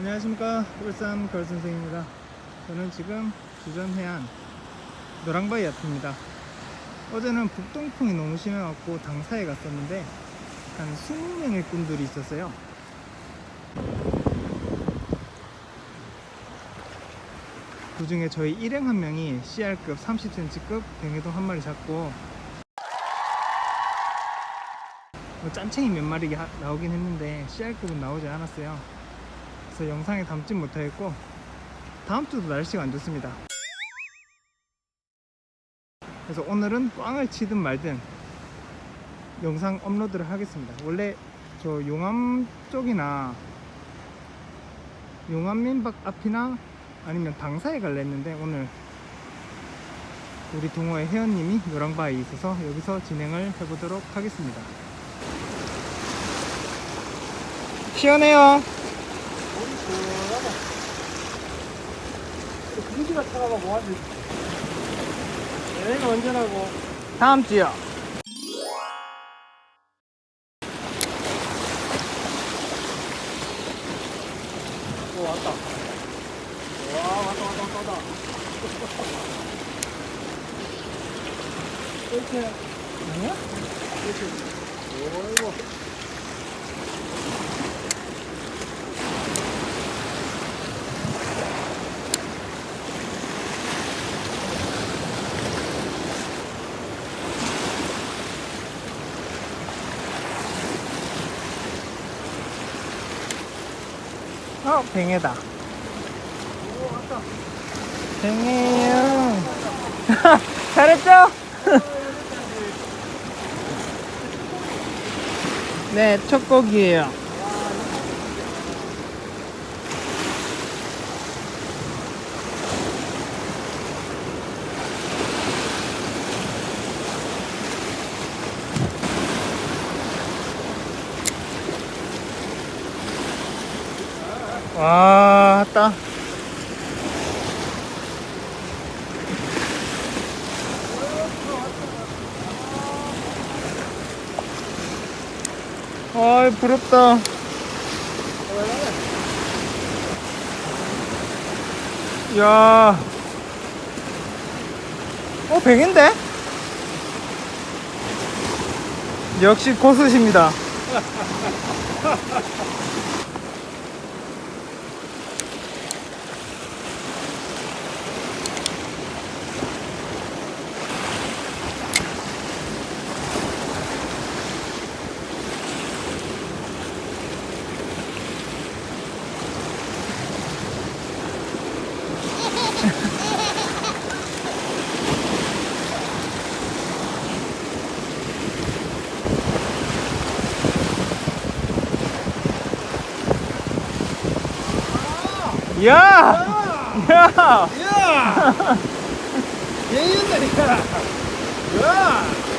안녕하십니까. 울산 걸 선생입니다. 저는 지금 주전 해안 노랑바위 앞입니다. 어제는 북동풍이 너무 심해갖고 당사에 갔었는데 한 20명의 꾼들이 있었어요. 그 중에 저희 일행 한 명이 CR급 30cm급 뱅에동 한 마리 잡고 뭐 짠챙이 몇 마리 가- 나오긴 했는데 CR급은 나오지 않았어요 그래서 영상에 담진 못하겠고 다음 주도 날씨가 안 좋습니다. 그래서 오늘은 꽝을 치든 말든 영상 업로드를 하겠습니다. 원래 저 용암 쪽이나 용암민박 앞이나 아니면 당사에 갈려 했는데 오늘 우리 동호회 회원님이 노랑바에 있어서 여기서 진행을 해보도록 하겠습니다. 시원해요 공기가 차가워 뭐하지? 여행은 언제라고? 다음 주요 오 왔다. 와 왔다 왔다 왔다 왔다. 이렇게 아니야? 이렇게. 오이고. 어 뱅에다. 뱅에요 잘했죠? 네, 첫 곡이에요. 와, 왔다. 아이, 부럽다. 야. 어, 백인데? 역시 고수십니다. 야! 야! 야! 얘였네 야. 야!